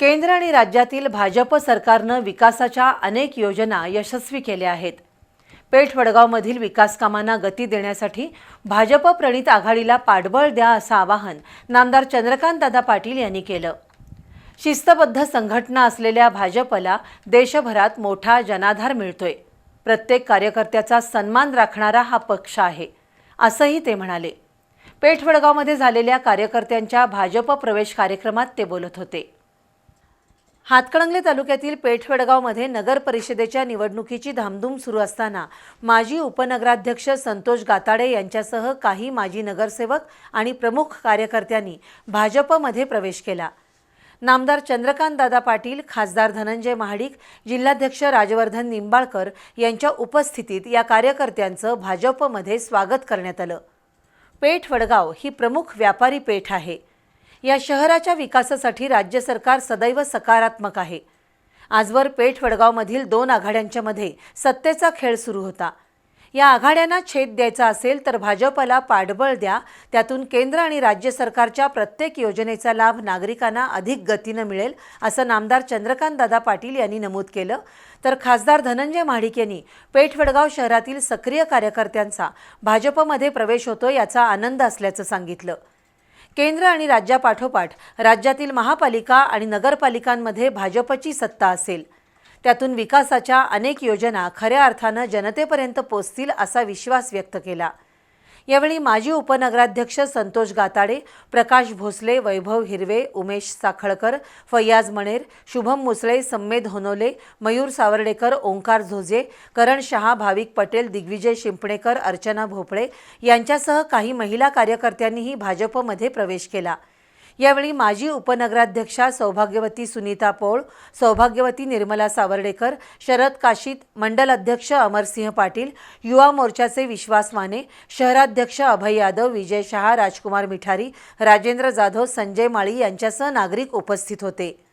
केंद्र आणि राज्यातील भाजप सरकारनं विकासाच्या अनेक योजना यशस्वी केल्या आहेत. पेठ वडगावमधील विकासकामांना गती देण्यासाठी भाजप प्रणित आघाडीला पाठबळ द्या असं आवाहन नामदार चंद्रकांतदादा पाटील यांनी केलं. शिस्तबद्ध संघटना असलेल्या भाजपला देशभरात मोठा जनाधार मिळतोय. प्रत्येक कार्यकर्त्याचा सन्मान राखणारा हा पक्ष आहे असंही ते म्हणाले. पेठ वडगावमध्ये झालेल्या कार्यकर्त्यांच्या भाजप प्रवेश कार्यक्रमात ते बोलत होते. हातकणंगले तालुक्यातील पेठवडगावमध्ये नगर परिषदेच्या निवडणुकीची धामधूम सुरू असताना माजी उपनगराध्यक्ष संतोष गाताडे यांच्यासह काही माजी नगरसेवक आणि प्रमुख कार्यकर्त्यांनी भाजपमध्ये प्रवेश केला. नामदार चंद्रकांतदादा पाटील खासदार धनंजय महाडिक जिल्हाध्यक्ष राजवर्धन निंबाळकर यांच्या उपस्थितीत या कार्यकर्त्यांचं भाजपमध्ये स्वागत करण्यात आलं. पेठ वडगाव ही प्रमुख व्यापारी पेठ आहे. या शहराच्या विकासासाठी राज्य सरकार सदैव सकारात्मक आहे. आजवर पेठ वडगावमधील दोन आघाड्यांच्या मध्ये सत्तेचा खेळ सुरू होता. या आघाड्यांना छेद द्यायचा असेल तर भाजपला पाठबळ द्या. त्यातून केंद्र आणि राज्य सरकारच्या प्रत्येक योजनेचा लाभ नागरिकांना अधिक गतीनं मिळेल असं नामदार चंद्रकांतदादा पाटील यांनी नमूद केलं. तर खासदार धनंजय महाडिक यांनी पेठ वडगाव शहरातील सक्रिय कार्यकर्त्यांचा भाजपमध्ये प्रवेश होतो याचा आनंद असल्याचं सांगितलं. केंद्र आणि राज्यापाठोपाठ राज्यातील महापालिका आणि नगरपालिकांमध्ये भाजपची सत्ता असेल. त्यातून विकासाच्या अनेक योजना खऱ्या अर्थानं जनतेपर्यंत पोचतील असा विश्वास व्यक्त केला. यावेळी माजी उपनगराध्यक्ष संतोष गाताडे प्रकाश भोसले वैभव हिरवे उमेश साखळकर फैयाज मणेर शुभम मुसळे सम्मेद होनोले मयूर सावर्डेकर ओंकार झोजे करण शहा भाविक पटेल दिग्विजय शिंपणेकर अर्चना भोपळे यांच्यासह काही महिला कार्यकर्त्यांनीही भाजपमध्ये प्रवेश केला. यावेळी माजी उपनगराध्यक्षा सौभाग्यवती सुनीता पोळ सौभाग्यवती निर्मला सावर्डेकर शरद काशीत मंडल अध्यक्ष अमरसिंह पाटील युवा मोर्चाचे विश्वास माने शहराध्यक्ष अभय यादव विजय शहा राजकुमार मिठारी राजेंद्र जाधव संजय माळी यांच्यासह नागरिक उपस्थित होते.